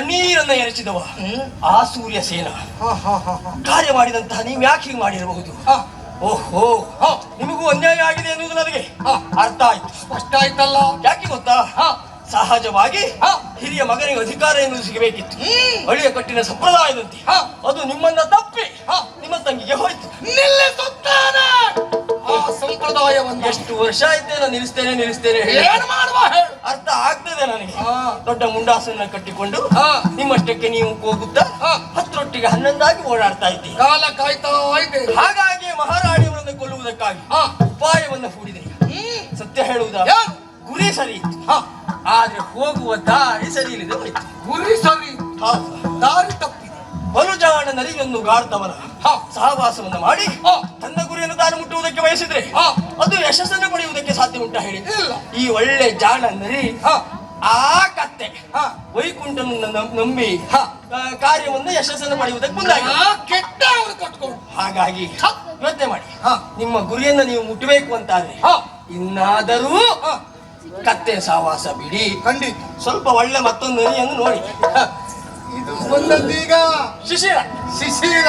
ಕಣ್ಣೀರನ್ನ ಎರಚಿದವ ಆ ಸೂರ್ಯ ಸೇನ. ಕಾರ್ಯ ಮಾಡಿದಂತಹ ನೀವು ಯಾಕೆ ಹೀಗೆ ಮಾಡಿರಬಹುದು? ಓಹೋ. ನಿಮಗೂ ಅನ್ಯಾಯ ಆಗಿದೆ ಎನ್ನುವುದು ನನಗೆ. ಅರ್ಥ ಆಯ್ತು. ಸ್ಪಷ್ಟ ಆಯ್ತಲ್ಲ? ಯಾಕೆ ಗೊತ್ತಾ? ಸಹಜವಾಗಿ. ಹಿರಿಯ ಮಗನಿಗೆ ಅಧಿಕಾರ ಎನ್ನುವುದು ಸಿಗಬೇಕಿತ್ತು. ಅಳಿಯ ಹಳಿಯ ಕಟ್ಟಿನ ಸಂಪ್ರದಾಯದಂತೆ. ಅದು ನಿಮ್ಮನ್ನ ತಪ್ಪಿ. ನಿಮ್ಮ ತಂಗಿಗೆ ಹೋಯ್ತು. ಸಂಪ್ರದಾಯವನ್ನು. ಎಷ್ಟು ವರ್ಷ ಆಯ್ತೇನೋ ನಿಲ್ಲಿಸ್ತೇನೆ ನಿಲ್ಲಿಸ್ತೇನೆ ಮಾಡುವ ಹೇಳು? ಅರ್ಥ ಆಗ್ತದೆ ನನಗೆ ಹಾ. ದೊಡ್ಡ ಮುಂಡಾಸನ್ನ ಕಟ್ಟಿಕೊಂಡು. ನಿಮ್ಮಷ್ಟಕ್ಕೆ ನೀವು ಹೋಗುತ್ತಾ ಹಾ. ಹತ್ತರೊಟ್ಟಿಗೆ ಹನ್ನೊಂದಾಗಿ ಓಡಾಡ್ತಾ ಇದ್ದೀವಿ ಕಾಲ ಕಾಯ್ತಾ ಇದೆ ಹಾಗಾಗಿ ಮಹಾರಾಣಿಯವರನ್ನು ಕೊಲ್ಲುವುದಕ್ಕಾಗಿ ಹಾ. ಉಪಾಯವನ್ನು ಹೂಡಿದೆ ಸತ್ಯ ಹೇಳುವುದ? ಗುರಿ ಸರಿ ಇತ್ತು ಹಾ ಆದ್ರೆ ಹೋಗುವ ದಾರಿ ಸರಿ ಇಲ್ಲದೆ ಹೋಯ್ತು ಗುರಿ ಸರಿ. ದಾರಿ ತಪ್ಪಿದೆ ಬಲುಜಾಣ ನರಿಯನ್ನು ಗಾಡ್ತವನ ಹಾ. ಸಹವಾಸವನ್ನು ಮಾಡಿ. ತನ್ನ ಗುರಿಯನ್ನು ದಾರಿ ಮುಟ್ಟುವುದಕ್ಕೆ ಬಯಸಿದ್ರೆ ಹಾ. ಅದು ಯಶಸ್ಸನ್ನು ಸಾಧ್ಯ ಉಂಟ ಹೇಳಿ. ಈ ಒಳ್ಳೆ ಜಾಣ ನರಿ ಆ ಕತ್ತೆ. ಹಾ ವೈಕುಂಠನನ್ನ ನಂಬಿ ಕಾರ್ಯವನ್ನು ಯಶಸ್ಸನ್ನು ಪಡೆಯುವುದಕ್ಕೆ ಮುಂದಾಗಿ ಕೆಟ್ಟ ಕಟ್ಕೊಂಡು. ಹಾಗಾಗಿ. ಯೋಚನೆ ಮಾಡಿ. ಹಾ. ನಿಮ್ಮ ಗುರಿಯನ್ನು ನೀವು ಮುಟ್ಟಬೇಕು ಅಂತಾದ್ರೆ ಇನ್ನಾದರೂ ಕತ್ತೆ ಸಹವಾಸ ಬಿಡಿ. ಖಂಡಿತ. ಸ್ವಲ್ಪ ಒಳ್ಳೆ ಮತ್ತೊಂದು ನರಿಯನ್ನು ನೋಡಿ. ಇದು ಬಂದದ್ದೀಗ ಶಿಶಿರ. ಶಿಶಿರ.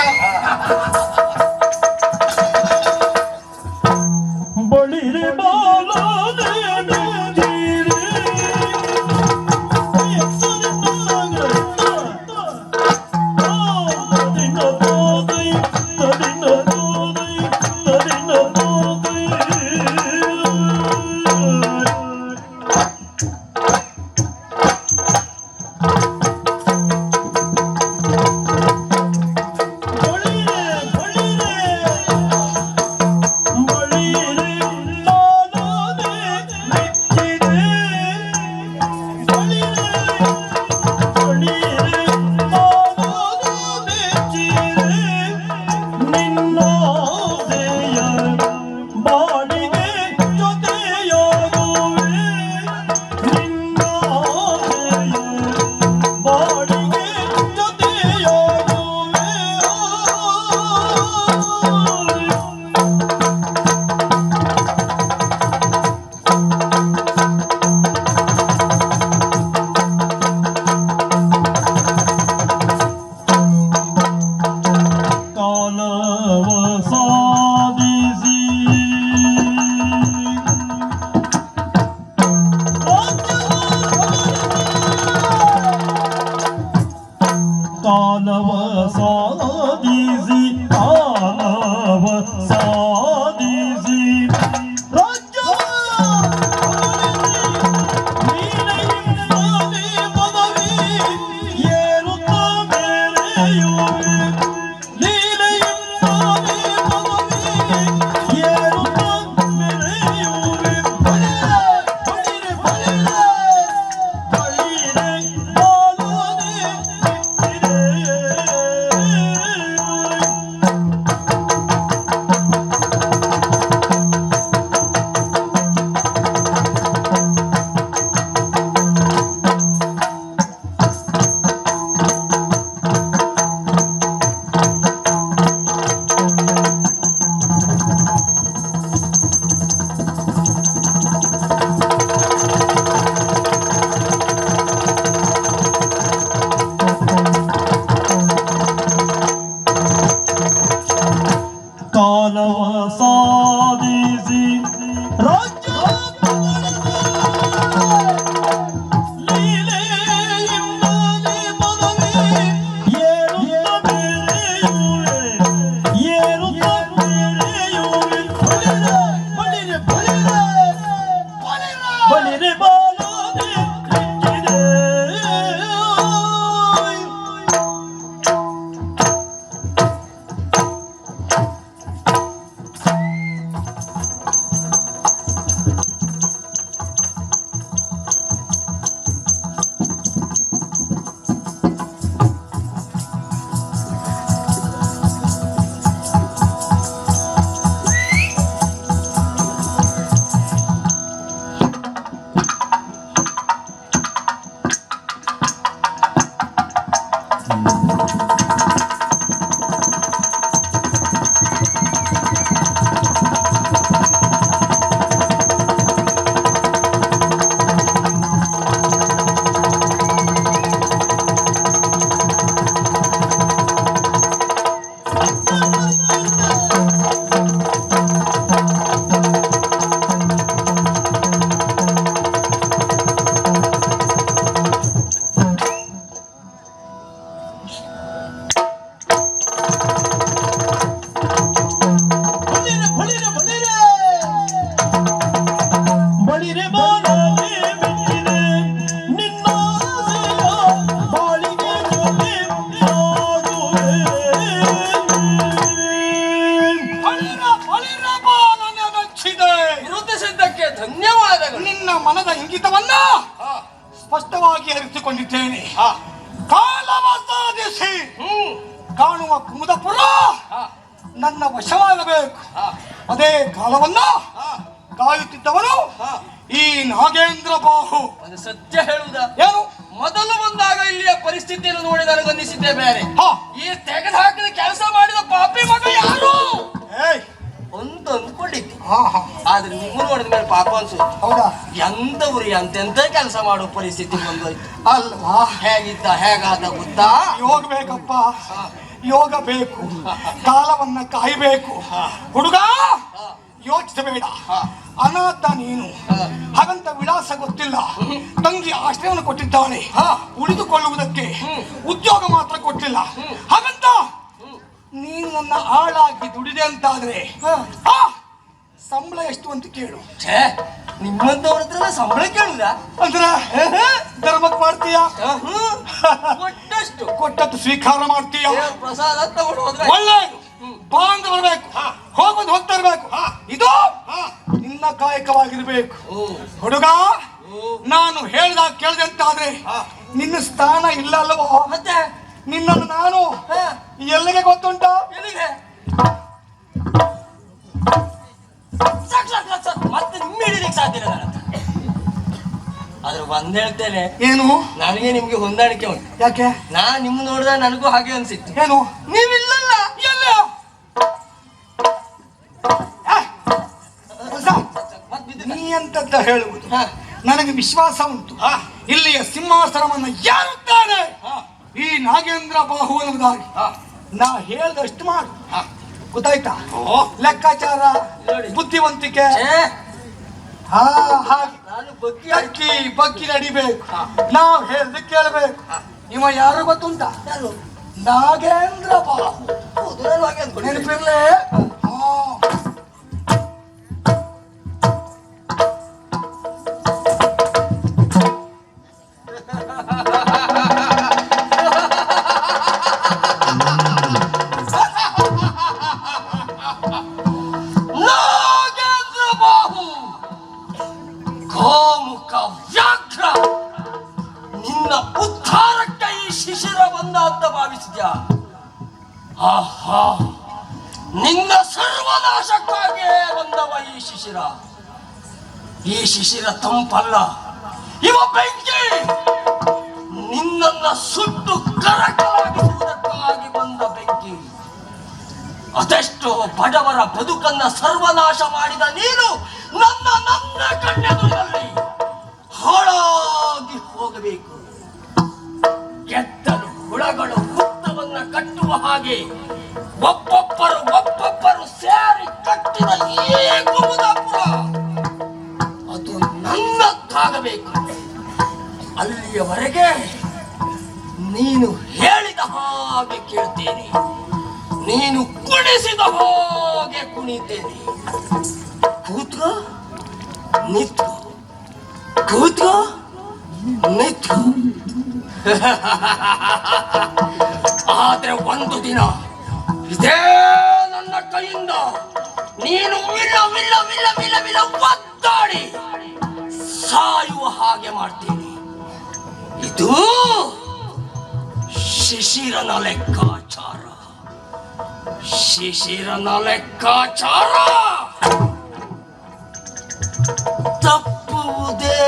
ಚೆನ್ನಾಗಿ ಅರಿತುಕೊಂಡಿದ್ದೇನೆ ಹಾ. ಕಾಲವ ಸಾಧಿಸಿ ಹ್ಮ್. ಕಾಣುವ ಕುಮುದಪುರ ಹಾ. ನನ್ನ ವಶವಾಗಬೇಕು. ಅದೇ ಕಾಲವನ್ನ ಹಾ. ಕಾಯುತ್ತಿದ್ದವನು ಈ ನಾಗೇಂದ್ರ ಬಾಹು. ಸತ್ಯ ಹೇಳುವುದ ಏನು? ಮೊದಲು ಬಂದಾಗ ಇಲ್ಲಿಯ ಪರಿಸ್ಥಿತಿಯನ್ನು ನೋಡಿ ನನಗನ್ನಿಸಿದ್ದೆ ಬೇರೆ. ಹಾ. ಈ ತೆಗೆದು ಹಾಕಿದ ಕೆಲಸ ಮಾಡಿದ ಪಾಪಿ ಮಗ ಯಾರು? ಅಂತ ಅಂದ್ಕೊಂಡಿದ್ದೆ. ಆದ್ರೆ ನಿಮ್ಮ ನೋಡಿದ ಮೇಲೆ ಪಾಪ ಅನ್ಸು ಹೌದಾ? ಎಂತವ್ರಿ ಅಂತೆಂತ ಕೆಲಸ ಮಾಡೋ ಪರಿಸ್ಥಿತಿ ಬಂದೋಯ್ತು. ಅಲ್ವಾ? ಹೇಗಿದ್ದ ಹೇಗಾದ ಗೊತ್ತಾ? ಯೋಗ ಬೇಕಪ್ಪ. ಯೋಗ ಬೇಕು. ಕಾಲವನ್ನ ಕಾಯಬೇಕು. ಹುಡುಗ ಯೋಚಿಸಬೇಡ. ಅನಾಥ ನೀನು. ಹಾಗಂತ ವಿಳಾಸ ಗೊತ್ತಿಲ್ಲ. ತಂಗಿ ಆಶ್ರಯವನ್ನು ಕೊಟ್ಟಿದ್ದಾಳೆ. ಹಾ. ಉಳಿದುಕೊಳ್ಳುವುದಕ್ಕೆ ಉದ್ಯೋಗ ಮಾತ್ರ ಕೊಟ್ಟಿಲ್ಲ. ಹಾಗಂತ. ನೀನು ನನ್ನ ಆಳಾಗಿ ದುಡಿದೆ ಅಂತಾದ್ರೆ ಸಂಬಳ ಎಷ್ಟು ಅಂತ ಕೇಳು. ಛೇ ನಿಮ್ಮಂತವ್ರ ಹತ್ರ ಸಂಬಳ ಕೇಳಿದ ಅಂದ್ರ ಧರ್ಮಕ್ ಮಾಡ್ತೀಯ? ಕೊಟ್ಟಷ್ಟು. ಕೊಟ್ಟದ್ದು ಸ್ವೀಕಾರ ಮಾಡ್ತೀಯ? ದೇವ್ರ ಪ್ರಸಾದ ತಗೊಂಡು ಹೋದ್ರೆ ಒಳ್ಳೆಯದು. ಬಾ ಅಂತ ಬರ್ಬೇಕು. ಹೋಗೋದು ಹೋಗ್ತಾ ಇರ್ಬೇಕು. ಇದು ನಿನ್ನ ಕಾಯಕವಾಗಿರ್ಬೇಕು. ಹುಡುಗ. ನಾನು ಹೇಳ್ದಾಗ ಕೇಳ್ದೆ ಅಂತಾದ್ರೆ ಹಾ. ನಿನ್ನ ಸ್ಥಾನ ಇಲ್ಲ ಅಲ್ವೋ? ಮತ್ತೆ? ನಿನ್ನನ್ನು ನಾನು ಎಲ್ಲಿಗೆ ಗೊತ್ತುಂಟ? ಎಲ್ಲಿಗೆ? ಸಾಧ್ಯ ಆದ್ರೆ ಒಂದ್ ಹೇಳ್ತೇನೆ ಏನು? ನನಗೆ ನಿಮ್ಗೆ ಹೊಂದಾಣಿಕೆ ಉಂಟು. ಯಾಕೆ? ನಾ ನಿಮ್ ನೋಡಿದ್ರೆ ನನಗೂ ಹಾಗೆ ಅನ್ಸಿತ್ತು. ಏನು? ನೀವಿಲ್ಲಲ್ಲ? ಎಲ್ಲ? ನೀ ಅಂತದ್ದ ಹೇಳುವುದು? ನನಗೆ ವಿಶ್ವಾಸ ಉಂಟು. ಇಲ್ಲಿಯ ಸಿಂಹಾಸನವನ್ನು ಯಾರುತ್ತಾನೆ ಈ ನಾಗೇಂದ್ರ ಬಾಹು ಹಾ, ನಾ ಹೇಳ್ದಷ್ಟು ಮಾಡು. ಗೊತ್ತಾಯ್ತಾ. ಲೆಕ್ಕಾಚಾರ. ಬುದ್ಧಿವಂತಿಕೆ ಹಾ ಹಾಗೆ. ನಾನು ಬಕ್ಕಿ ಅಕ್ಕಿ ಬಕ್ಕಿ ನಡಿಬೇಕು. ನಾವು ಹೇಳ್ದೆ ಕೇಳಬೇಕು. ನಿಮ್ಮ ಯಾರು ಗೊತ್ತುಂಟ? ನಾಗೇಂದ್ರ ಬಾಬು. ನೆನಪಿರ್ಲೆ? ಹಾ. ಅಂತ ಭಾವಿಸಿದ್ಯಾ? ಆಹಾ! ನಿನ್ನ ಸರ್ವನಾಶಕ್ಕಾಗಿ ಬಂದವ ಈ ಶಿಶಿರ. ಈ ಶಿಶಿರ ತಂಪಲ್ಲ. ಇವ ಬೆಂಕಿ! ನಿನ್ನನ್ನ ಸುಟ್ಟು ಕರಕಲಾಗಿಸುವುದಕ್ಕಾಗಿ ಬಂದ ಬೆಂಕಿ. ಅದೆಷ್ಟು ಬಡವರ ಬದುಕನ್ನ ಸರ್ವನಾಶ ಮಾಡಿದ ನೀನು ನನ್ನ ನನ್ನ ಕಣ್ಣೆದುರಲ್ಲಿ ಕಟ್ಟುವ ಹಾಗೆ ಒಬ್ಬೊಬ್ಬರು ಒಬ್ಬೊಬ್ಬರು ಸೇರಿ ಕಟ್ಟಿದ ಅದು ನನ್ನದ್ದಾಗಬೇಕು. ಅಲ್ಲಿಯವರೆಗೆ ನೀನು ಹೇಳಿದ ಹಾಗೆ ಕೇಳ್ತೇನೆ. ನೀನು ಕುಣಿಸಿದ ಹಾಗೆ ಕುಣಿತೇನೆ. ಕೂತ್ಕೋ ನಿತ್ಕೋ ಕೂತ್ಕೋ ನಿತ್ಕೋ ಆದ್ರೆ ಒಂದು ದಿನ ಇದೇ ನನ್ನ ಕೈಯಿಂದ ನೀನು ಒದ್ದಾಡಿ ಸಾಯುವ ಹಾಗೆ ಮಾಡ್ತೀನಿ. ಇದು ಶಿಶಿರನ ಲೆಕ್ಕಾಚಾರ. ಶಿಶಿರನ ಲೆಕ್ಕಾಚಾರ. ತಪ್ಪುವುದೇ